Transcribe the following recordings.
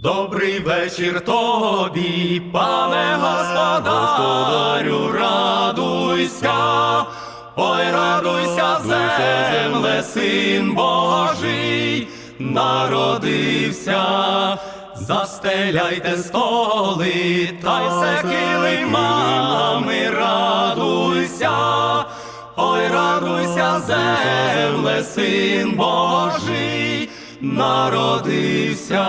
Добрий вечір тобі, пане господарю, радуйся, ой, радуйся, земле, син Божий, народився, застеляйте столи, та й все килимами, радуйся, ой, радуйся, земле, син Божий, народився.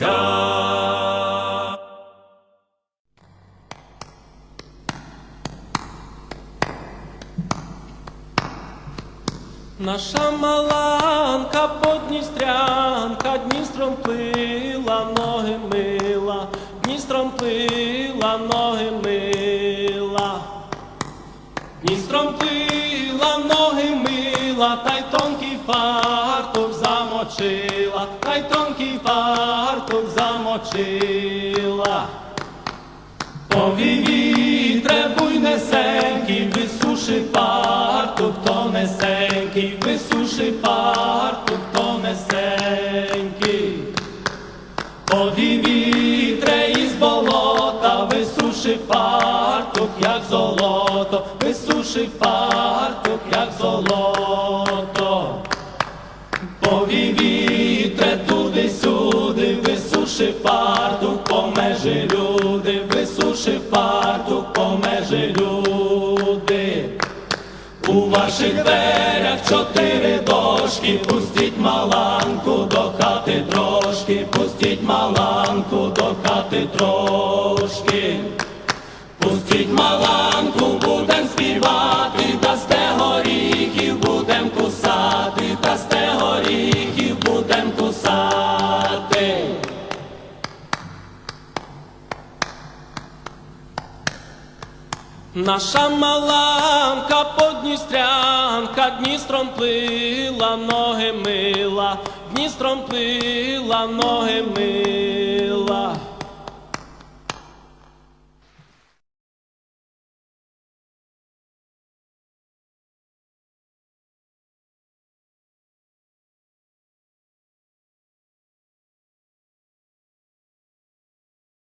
народився. Наша маланка подністрянка Дністром плила, ноги мила, Дністром плила, ноги мила. Дністром плила, ноги мила, та й тонкий фартух замочила, та й тонкий фартух замочила. Повій вітре буйнесенький, висуши фартух тонесенький, висуши фартух тонесенький. Повій вітре із болота, висуши фартух, як золото, висуши фартух, У ваших дверях чотири дошки, пустіть маланку до хати трошки, пустіть маланку до хати трошки. Пустіть маланку, будем співати, Наша маланка подністрянка Дністром плила, ноги мила, Дністром плила, ноги мила.